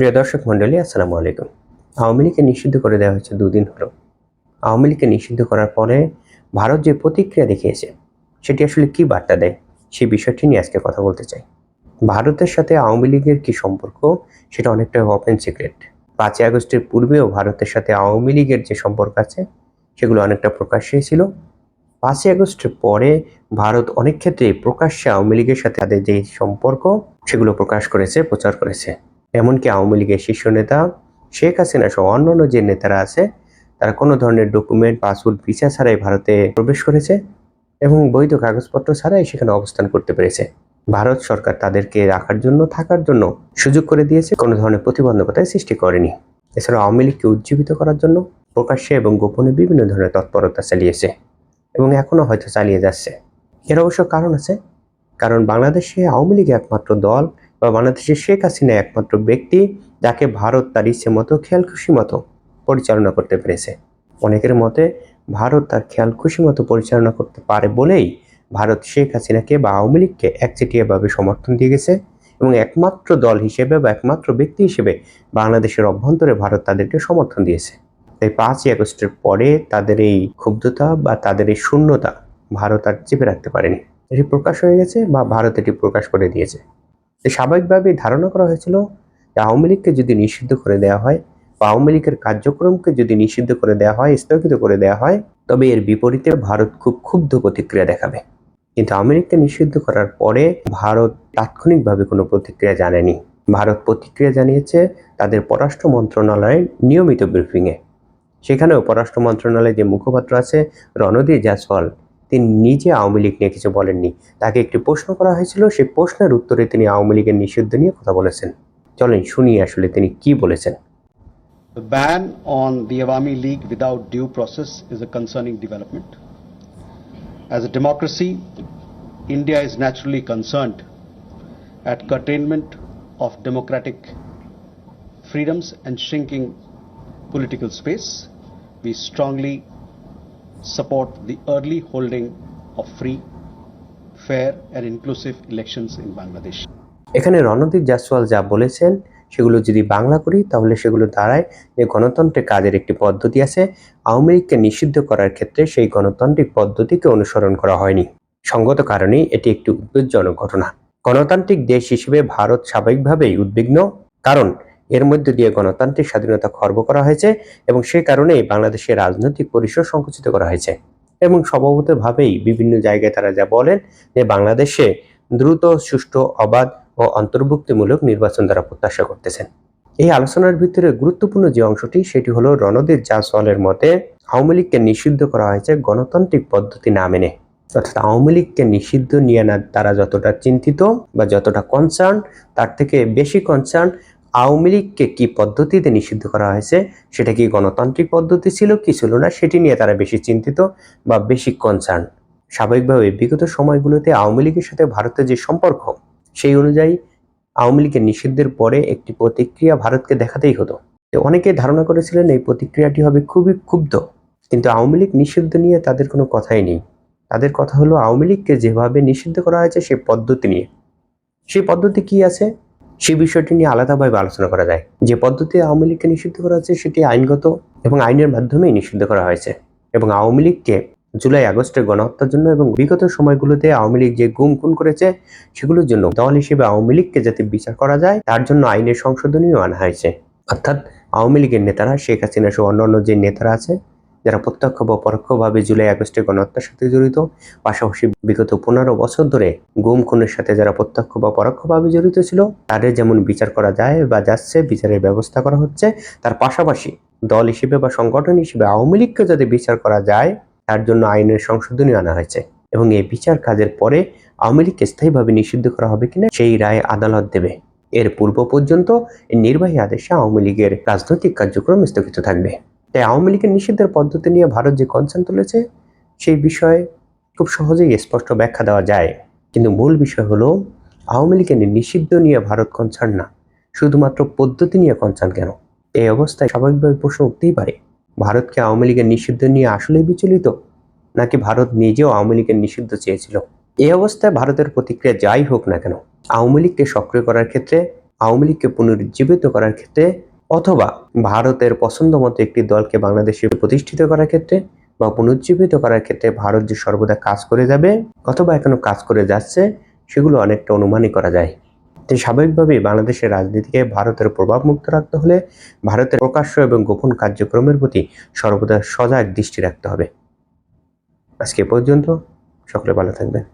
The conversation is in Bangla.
প্রিয় দর্শক মন্ডলী আসসালামু আলাইকুম। আওয়ামী লীগকে নিষিদ্ধ করে দেওয়া হয়েছে দুদিন হলো। আওয়ামী লীগকে নিষিদ্ধ করার পরে ভারত যে প্রতিক্রিয়া দেখিয়েছে, সেটি আসলে কি বার্তা দেয়? সেই বিষয়টি নিয়ে আজকে কথা বলতে চাই। ভারতের সাথে আওয়ামী লীগের কি সম্পর্ক, সেটা অনেকটা ওপেন সিক্রেট পাঁচই আগস্টের পূর্বেও ভারতের সাথে আওয়ামী লীগের যে সম্পর্ক আছে, সেগুলো অনেকটা প্রকাশ্যে ছিল। পাঁচই আগস্টের পরে ভারত অনেক ক্ষেত্রে প্রকাশ্যে আওয়ামী লীগের সাথে তাদের যে সম্পর্ক, সেগুলো প্রকাশ করেছে, প্রচার করেছে। এমনকি আওয়ামী লীগের শীর্ষ নেতা শেখ হাসিনা সহ অন্যান্য যে নেতারা আছে, তারা কোনো ধরনের ডকুমেন্ট পাসপোর্ট ভিসা ছাড়াই ভারতে প্রবেশ করেছে এবং বৈধ কাগজপত্র ছাড়াই সেখানে অবস্থান করতে পেরেছে। ভারত সরকার তাদেরকে রাখার জন্য, থাকার জন্য সুযোগ করে দিয়েছে, কোনো ধরনের প্রতিবন্ধকতায় সৃষ্টি করেনি। এছাড়া আওয়ামী লীগকে উজ্জীবিত করার জন্য প্রকাশ্যে এবং গোপনে বিভিন্ন ধরনের তৎপরতা চালিয়েছে এবং এখনও হয়তো চালিয়ে যাচ্ছে। এর অবশ্য কারণ আছে, কারণ বাংলাদেশে আওয়ামী লীগ একমাত্র দল বা বাংলাদেশের শেখ হাসিনা একমাত্র ব্যক্তি যাকে ভারত তার ইচ্ছে মতো, খেয়াল খুশি মতো পরিচালনা করতে পেরেছে। অনেকের মতে ভারত তার খেয়াল খুশি মতো পরিচালনা করতে পারে বলেই ভারত শেখ হাসিনাকে বা আওয়ামী লীগকে একচেটিয়াভাবে সমর্থন দিয়ে গেছে এবং একমাত্র দল হিসেবে বা একমাত্র ব্যক্তি হিসেবে বাংলাদেশের অভ্যন্তরে ভারত তাদেরকে সমর্থন দিয়েছে। তাই পাঁচই আগস্টের পরে তাদের এই ক্ষুব্ধতা বা তাদের এই শূন্যতা ভারত আর চেপে রাখতে পারেনি। এটি প্রকাশ হয়ে গেছে বা ভারত এটি প্রকাশ করে দিয়েছে। স্বাভাবিকভাবেই ধারণা করা হয়েছিল যে আওয়ামী লীগকে যদি নিষিদ্ধ করে দেওয়া হয় বা আওয়ামী লীগের কার্যক্রমকে যদি নিষিদ্ধ করে দেওয়া হয়, স্থগিত করে দেওয়া হয়, তবে এর বিপরীতে ভারত খুব ক্ষুব্ধ প্রতিক্রিয়া দেখাবে। কিন্তু আওয়ামী নিষিদ্ধ করার পরে ভারত তাৎক্ষণিকভাবে কোনো প্রতিক্রিয়া জানায়নি। ভারত প্রতিক্রিয়া জানিয়েছে তাদের পররাষ্ট্র মন্ত্রণালয়ের নিয়মিত ব্রিফিংয়ে। সেখানেও পররাষ্ট্র মন্ত্রণালয়ের যে মুখপাত্র আছে রণদীপ জাসওয়াল তিনি নিজে আওয়ামী লীগ নিয়ে কিছু বলেননি তাকে একটি প্রশ্ন করা হয়েছিল সেই প্রশ্নের উত্তরে তিনি আওয়ামী লীগের নিষিদ্ধ নিয়ে কথা বলেছেন চলেন শুনি আসলে তিনি কি বলেছেন The ban on the Awami League without due process is a concerning development. As a democracy, India is naturally concerned at curtailment of democratic freedoms and shrinking political space. We strongly support the early holding of free, fair and inclusive elections in Bangladesh. এখানে রণদীপ জাসওয়াল যা বলেছেন সেগুলো যদি বাংলা করি তাহলে সেগুলো দাঁড়ায় যে গণতন্ত্রের কাজের একটি পদ্ধতি আছে আওয়ামী লীগকে নিষিদ্ধ করার ক্ষেত্রে সেই গণতান্ত্রিক পদ্ধতিকে অনুসরণ করা হয়নি। সঙ্গত কারণেই এটি একটি উদ্বেগজনক ঘটনা। গণতান্ত্রিক দেশ হিসেবে ভারত স্বাভাবিকভাবেই উদ্বিগ্ন। কারণ এর মধ্যে দিয়ে গণতান্ত্রিক স্বাধীনতা খর্ব করা হয়েছে এবং সে কারণেই বাংলাদেশের রাজনৈতিক পরিসর সংকুচিত করা হয়েছে। এবং স্বভাবতভাবেই বিভিন্ন জায়গায় তারা যা বলেন যে বাংলাদেশে দ্রুত, সুষ্ঠু, অবাধ ও অন্তর্ভুক্তিমূলক নির্বাচন দ্বারা প্রত্যাশা করতেছেন। এই আলোচনার ভিতরে গুরুত্বপূর্ণ যে অংশটি, সেটি হলো রণদীপ জাসওয়ালের মতে, আওয়ামী লীগকে নিষিদ্ধ করা হয়েছে গণতান্ত্রিক পদ্ধতি না মেনে। অর্থাৎ আওয়ামী লীগকে নিষিদ্ধ নিয়ে না তারা যতটা চিন্তিত বা যতটা কনসার্ন তার থেকে বেশি কনসার্ন আওয়ামী লীগকে কি পদ্ধতিতে নিষিদ্ধ করা হয়েছে? সেটা কি গণতান্ত্রিক পদ্ধতি ছিল? কি ছিল না? সেটি নিয়ে তারা বেশি চিন্তিত বা বেশি কনসার্ন স্বাভাবিকভাবে বিগত সময়গুলোতে আওয়ামী লীগের সাথে ভারতের যে সম্পর্ক, সেই অনুযায়ী আওয়ামী লীগের নিষিদ্ধের পরে একটি প্রতিক্রিয়া ভারতকে দেখাতেই হতো। অনেকে ধারণা করেছিলেন এই প্রতিক্রিয়াটি হবে খুবই ক্ষুব্ধ। কিন্তু আওয়ামী লীগ নিষিদ্ধ নিয়ে তাদের কোনো কথাই নেই। তাদের কথা হলো, আওয়ামী লীগকে যেভাবে নিষিদ্ধ করা হয়েছে সেই পদ্ধতি নিয়ে। সেই পদ্ধতি কি আছে? সেই বিষয়টি নিয়ে আলাদাভাবে আলোচনা করা যায়। যে পদ্ধতি আওয়ামী লীগকে নিষিদ্ধ করা হয়েছে সেটি আইনগত এবং আইনের মাধ্যমেই নিষিদ্ধ করা হয়েছে এবং আওয়ামী লীগকে জুলাই আগস্টের গণহত্যার জন্য এবং বিগত সময়গুলোতে আওয়ামী লীগ যে গুম খুন করেছে সেগুলোর জন্য দল হিসেবে আওয়ামী লীগকে যাতে বিচার করা যায়, তার জন্য আইনের সংশোধনীও আনা হয়েছে। অর্থাৎ আওয়ামী লীগের নেতারা শেখ হাসিনা সহ অন্যান্য যে নেতারা আছে যারা প্রত্যক্ষ বা পরোক্ষভাবে জুলাই আগস্টে গণহত্যার সাথে জড়িত, পাশাপাশি বিগত পনেরো বছর ধরে গুম খুনের সাথে যারা প্রত্যক্ষ বা পরোক্ষভাবে জড়িত ছিল, তাদের যেমন বিচার করা যায় বা যাচ্ছে, বিচারের ব্যবস্থা করা হচ্ছে, তার পাশাপাশি দল হিসেবে বা সংগঠন হিসেবে আওয়ামী লীগকে যাতে বিচার করা যায়, তার জন্য আইনের সংশোধনী আনা হয়েছে এবং এই বিচার কাজের পরে আওয়ামী লীগকে স্থায়ীভাবে নিষিদ্ধ করা হবে কিনা সেই রায় আদালত দেবে। এর পূর্ব পর্যন্ত নির্বাহী আদেশে আওয়ামী লীগের রাজনৈতিক কার্যক্রম স্থগিত থাকবে। তাই আওয়ামী লীগের নিষিদ্ধের পদ্ধতি নিয়ে ভারত যে কনসার্ন তুলেছে, সেই বিষয়ে খুব সহজেই স্পষ্ট ব্যাখ্যা দেওয়া যায়। কিন্তু মূল বিষয় হলো, আওয়ামী লীগের নিষিদ্ধ নিয়ে ভারত কনসার্ন না। শুধুমাত্র পদ্ধতি নিয়ে কনসার্ন কেন? এই অবস্থায় স্বাভাবিকভাবে প্রশ্ন উঠতেই পারে ভারতকে আওয়ামী লীগের নিষিদ্ধ নিয়ে আসলেই বিচলিত? নাকি ভারত নিজেও আওয়ামী লীগের নিষিদ্ধ চেয়েছিল? এই অবস্থায় ভারতের প্রতিক্রিয়া যাই হোক না কেন, আওয়ামী লীগকে সক্রিয় করার ক্ষেত্রে, আওয়ামী লীগকে পুনরুজ্জীবিত করার ক্ষেত্রে অথবা ভারতের পছন্দ মতো একটি দলকে বাংলাদেশে প্রতিষ্ঠিত করার ক্ষেত্রে বা পুনরুজ্জীবিত করার ক্ষেত্রে ভারত যে সর্বদা কাজ করে যাবে অথবা এখনও কাজ করে যাচ্ছে, সেগুলো অনেকটা অনুমানই করা যায়। তাই স্বাভাবিকভাবেই বাংলাদেশের রাজনীতিকে ভারতের প্রভাব মুক্ত রাখতে হলে ভারতের প্রকাশ্য এবং গোপন কার্যক্রমের প্রতি সর্বদা সজাগ দৃষ্টি রাখতে হবে। আজকে পর্যন্ত, সকলে ভালো থাকবেন।